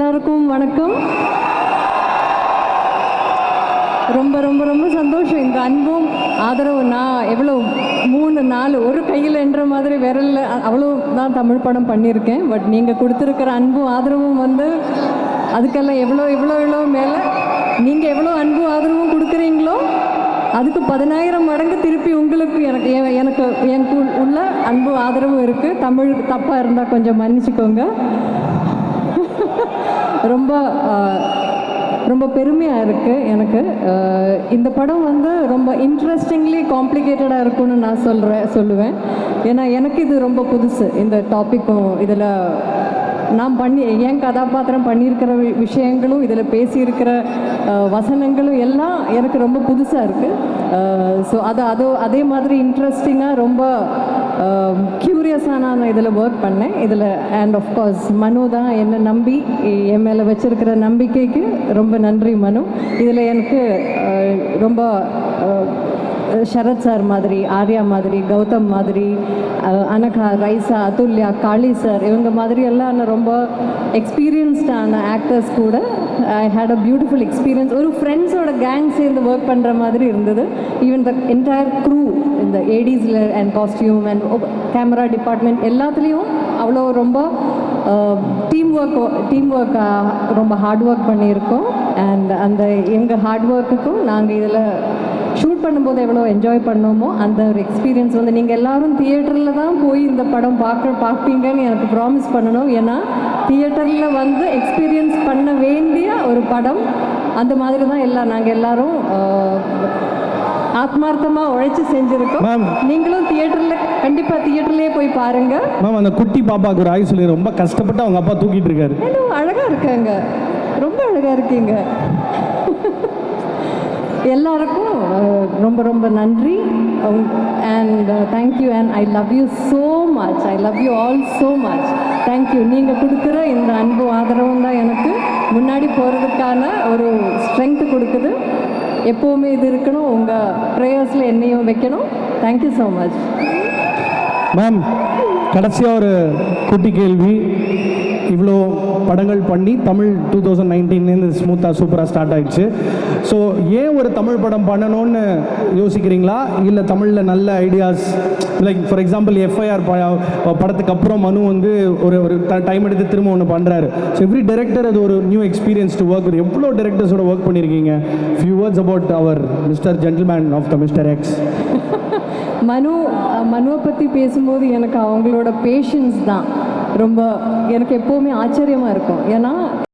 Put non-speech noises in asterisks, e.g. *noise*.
எல்லாருக்கும் வணக்கம். ரொம்ப ரொம்ப ரொம்ப சந்தோஷம். இந்த அன்பும் ஆதரவு நான் எவ்வளோ மூணு நாலு ஒரு கையில் என்ற மாதிரி விரல்ல அவ்வளோ தான் தமிழ் படம் பண்ணியிருக்கேன். பட் நீங்கள் கொடுத்துருக்கிற அன்பும் ஆதரவும் வந்து அதுக்கெல்லாம் எவ்வளோ எவ்வளோ எவ்வளோ மேலே நீங்கள் எவ்வளோ அன்பும் ஆதரவும் கொடுக்குறீங்களோ அதுக்கு பதினாயிரம் மடங்கு திருப்பி உங்களுக்கு எனக்கு எனக்கு எனக்கு உள்ள அன்பு ஆதரவும் இருக்குது தமிழ் தப்பாக இருந்தால் கொஞ்சம் மன்னிச்சுக்கோங்க. *laughs* ரொம்ப ரொம்ப பெருமையாக இருக்குது எனக்கு. இந்த படம் வந்து ரொம்ப இன்ட்ரெஸ்டிங்லி காம்ப்ளிகேட்டடாக இருக்கும்னு நான் சொல்கிறேன் சொல்லுவேன். ஏன்னா எனக்கு இது ரொம்ப புதுசு இந்த டாப்பிக்கும் இதில் நான் பண்ணி என் கதாபாத்திரம் பண்ணியிருக்கிற விஷயங்களும் இதில் பேசியிருக்கிற வசனங்களும் எல்லாம் எனக்கு ரொம்ப புதுசாக இருக்குது ஸோ அது அது அதே மாதிரி இன்ட்ரெஸ்டிங்காக ரொம்ப க்யூரியஸாக நான் இதில் ஒர்க் பண்ணேன். இதில் அண்ட் ஆஃப்கோர்ஸ் மனு தான் என்னை நம்பி என் மேலே வச்சுருக்கிற நம்பிக்கைக்கு ரொம்ப நன்றி மனு. இதில் எனக்கு ரொம்ப ஷரத் சார் மாதிரி ஆர்யா மாதிரி கௌதம் மாதிரி அனகா ரைசா அதுல்யா காளி சார் இவங்க மாதிரி எல்லாம் ரொம்ப எக்ஸ்பீரியன்ஸ்டான ஆக்டர்ஸ் கூட I had a beautiful experience ஒரு ஃப்ரெண்ட்ஸோட கேங் சேர்ந்து ஒர்க் பண்ணுற மாதிரி இருந்தது. ஈவன் த என்டையர் க்ரூ இந்த ஏடிஸில் and costume and camera department எல்லாத்துலேயும் அவ்வளோ ரொம்ப டீம் ஒர்க் டீம் ஒர்க்காக ரொம்ப ஹார்ட் ஒர்க் பண்ணியிருக்கோம். அண்ட் அந்த எங்கள் ஹார்ட் ஒர்க்குக்கும் நாங்கள் இதில் ஷூட் பண்ணும்போது எவ்வளோ என்ஜாய் பண்ணோமோ அந்த ஒரு எக்ஸ்பீரியன்ஸ் வந்து நீங்கள் எல்லாரும் தியேட்டரில் தான் போய் இந்த படம் பார்க்க பார்ப்பீங்கன்னு எனக்கு ப்ராமிஸ் பண்ணணும். ஏன்னா தியேட்டரில் வந்து எக்ஸ்பீரியன்ஸ் பண்ண வேண்டிய ஒரு படம். அந்த மாதிரி தான் எல்லாம் நாங்கள் எல்லாரும் ஆத்மார்த்தமாக உழைச்சி செஞ்சுருக்கோம். நீங்களும் தியேட்டரில் கண்டிப்பாக தியேட்டர்லேயே போய் பாருங்கள் மேம் அந்த குட்டி பாப்பாவுக்கு ஒரு ஆய் சொல்லி ரொம்ப கஷ்டப்பட்டு அவங்க அப்பா தூக்கிட்டு இருக்காரு. அழகாக இருக்காங்க. ரொம்ப அழகாக இருக்கீங்க. எல்லாருக்கும் ரொம்ப ரொம்ப நன்றி. And thank you and I love you so much I love you all so much thank you நீங்கள் கொடுக்குற இந்த அன்பு ஆதரவும் தான் எனக்கு. முன்னாடி போகிறதுக்கான ஒரு ஸ்ட்ரென்த் கொடுக்குது. எப்போவுமே இது இருக்கணும். உங்கள் ப்ரேயர்ஸில் என்னையும் வைக்கணும். தேங்க்யூ ஸோ மச் மேம் கடைசியாக ஒரு குட்டி கேள்வி. இவ்வளோ படங்கள் பண்ணி தமிழ் டூ தௌசண்ட் நைன்டீன்லேருந்து ஸ்மூத்தாக சூப்பராக ஸ்டார்ட் ஆகிடுச்சு ஸோ ஏன் ஒரு தமிழ் படம் பண்ணணும்னு யோசிக்கிறீங்களா? இல்லை தமிழில் நல்ல ideas like for example FIR படத்துக்கு அப்புறம் மனு வந்து ஒரு ஒரு டைம் எடுத்து திரும்ப ஒன்று பண்ணுறாரு ஸோ எவ்ரி டேரக்டர் அது ஒரு நியூ எக்ஸ்பீரியன்ஸ் டு ஒர்க் எவ்வளோ டேரக்டர்ஸோட ஒர்க் பண்ணியிருக்கீங்க few words about our Mr gentleman of the Mr X Manu மனுவை பற்றி பேசும்போது எனக்கு அவங்களோட பேஷன்ஸ் தான். ரொம்ப எனக்கு எப்போவுமே ஆச்சரியமாக இருக்கும். ஏன்னா